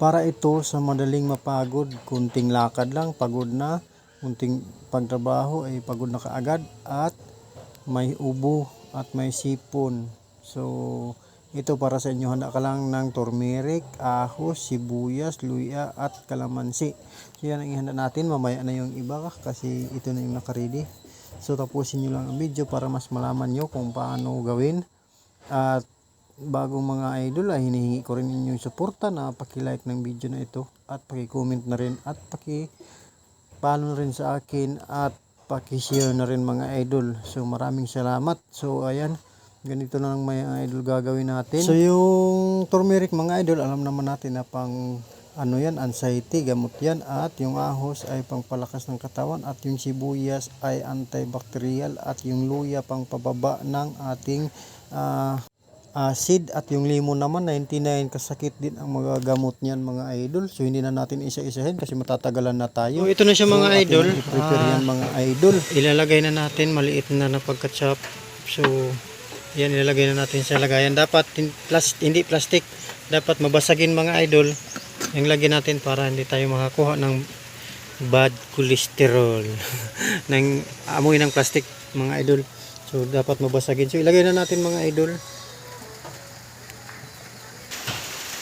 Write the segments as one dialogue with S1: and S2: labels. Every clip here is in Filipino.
S1: Para ito sa madaling mapagod, kunting lakad lang, pagod na, kunting pagtrabaho ay pagod na kaagad at may ubo at may sipon. So, ito para sa inyo, handa ka lang ng turmeric, ahos, sibuyas, luya at kalamansi. So, yan ang ihanda natin. Mamaya na yung iba kasi ito na yung nakaredy. So, tapusin nyo lang ang video para mas malaman nyo kung paano gawin. At bagong mga idol ay hinihingi ko rin inyong suporta na paki-like ng video na ito at paki-comment na rin at paki follow na rin sa akin at paki-share na rin mga idol. So maraming salamat. So ayan, ganito na lang mga idol gagawin natin. So yung turmeric mga idol, alam naman natin na pang ano yan, anxiety, gamot yan at yung ahos ay pangpalakas ng katawan at yung sibuyas ay antibacterial at yung luya pang pababa ng ating ah, acid at yung limon naman 99 kasakit din ang mga gamot niyan mga idol so hindi na natin isa-isahin kasi matatagalan na tayo
S2: So, ito na siya mga
S1: atin
S2: idol.
S1: i-prepare
S2: Ah,
S1: yan mga idol
S2: ilalagay na natin maliit na na pagkachop. So, yan ilalagay na natin sa lagayan. Dapat hindi plastic. Dapat mabasagin mga idol. Yung lagyan natin para hindi tayo makakuha ng bad cholesterol. ng amoy ng plastic mga idol. So, dapat mabasagin. So, ilagay na natin mga idol.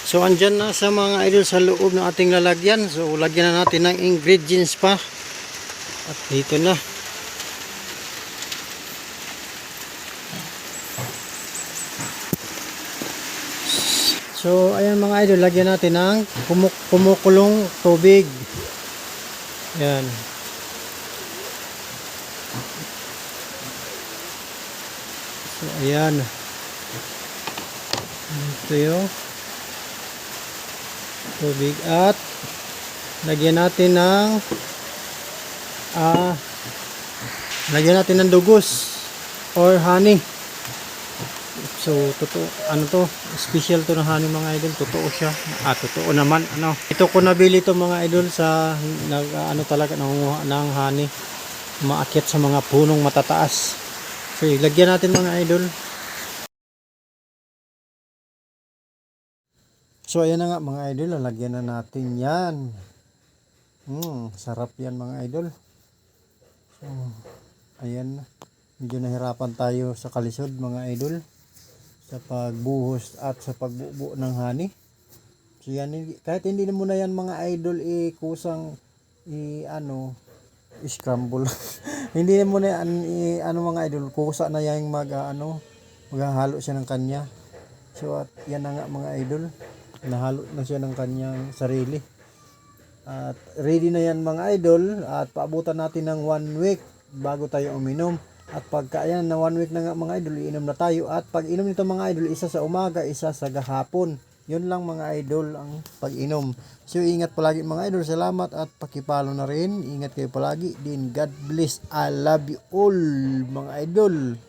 S2: So, andyan na sa mga idol sa loob ng ating lalagyan. So, lagyan na natin ng ingredients pa. At dito na. So, ayan mga idol, lagyan natin ng kumuk kumukulong tubig. Ayan. So, ayan. Ito yung tubig at lagyan natin ng ah lagyan natin ng dugos or honey. So, totoo, ano to, special to ng honey mga idol, totoo siya. Ah, totoo naman, ano. Ito ko nabili to mga idol sa, nag, ano talaga, nangunguha ng honey. Maakyat sa mga punong matataas. So, lagyan natin mga idol.
S1: So ayan na nga mga idol lalagyan na natin yan. Hmm, sarap yan mga idol. So ayan medyo nahirapan tayo sa kalisod mga idol sa pagbuhos at sa pagbubo ng honey. So yan kahit hindi na muna yan mga idol eh kusang i ano scramble. Hindi na muna yan i, ano mga idol kusa na yan mag ano maghahalo siya ng kanya. So at yan na nga mga idol nahalo na siya ng kanyang sarili. At ready na yan mga idol. At paabutan natin ng one week bago tayo uminom. At pagka yan na one week na nga mga idol iinom na tayo. At pag inom nito mga idol isa sa umaga isa sa gahapon. Yun lang mga idol ang pag-inom. So ingat palagi mga idol. Salamat at pakipalo na rin. Ingat kayo palagi. Din God bless. I love you all mga idol